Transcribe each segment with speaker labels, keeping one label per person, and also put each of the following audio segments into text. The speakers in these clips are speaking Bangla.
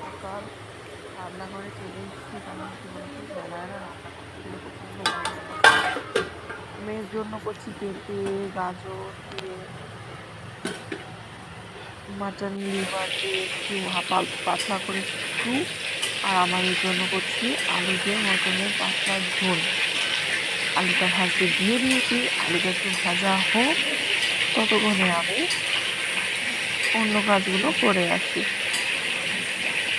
Speaker 1: সকাল রান্নাঘরে চলে এসেছি কারণ কি বলতো? বেলায়। মেয়ের জন্য করছি পেঁপে, গাজর মাটন একটু হাফ পাতলা করে একটু। আর আমার এর জন্য করছি আলু দিয়ে মটনের পাতলা ঝোল। আলুটা ভাজতে দিয়ে দিয়েছি। আলুটা একটু ভাজা হোক, ততক্ষণে আমি অন্য কাজগুলো করে আসি।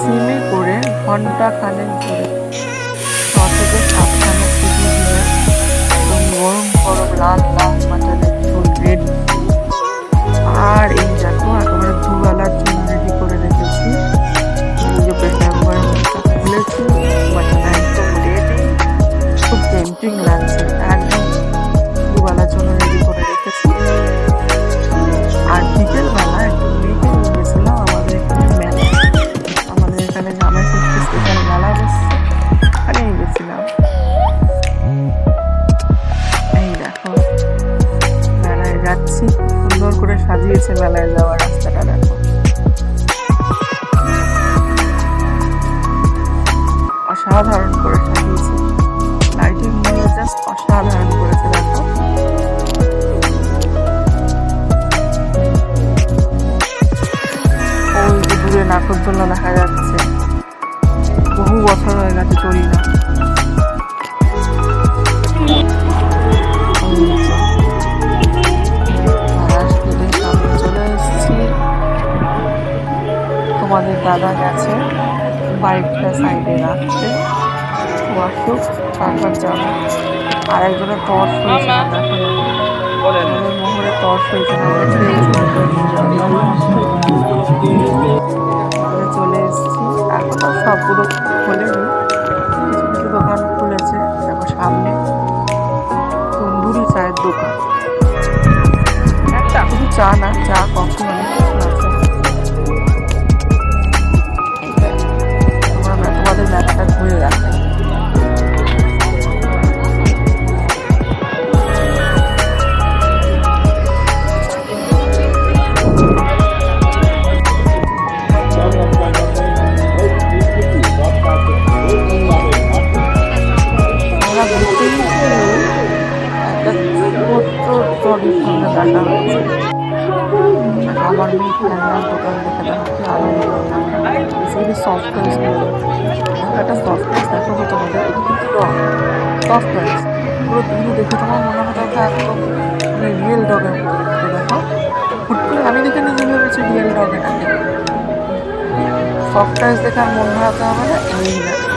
Speaker 1: সিমে করে ঘণ্টা খানেক ধরে ছ সাবধানে সিটি দিলে গরম গরম লাল লাল মাটনের নাগরদোলা দেখা যাচ্ছে। বহু বছর হয়ে গেছে চলি না। তোমাদের দাদা গেছে বাইকটা সাইডে রাখতে ও আসুক তারপর যাব আর একজনের টর্চ হয়েছে না। হয়েছে সবগুলো খুলে কিছু কিছু দোকান খুলেছে দেখো সামনে তন্দুরি চায়ের দোকান। একটা? শুধু চা না চা কফি ট্রলির সামনে দেখা হচ্ছে আমার মেয়ে খেলনার দোকান দেখে দেখো কি আনন্দ বেসিক্যালি সফট টয়েস একটা সফট টয়েস দেখো তোমাদের সফট টয়েস পুরো তুমি দেখে তোমার মনে হতো একটা একদম মানে রিয়েল ডগের মতো দেখো হুট আমি দেখে নিজে ভেবেছি রিয়েল ডগ এটাকে সফট টয়েস দেখে আর মন ভাড়াতে হবে না এই না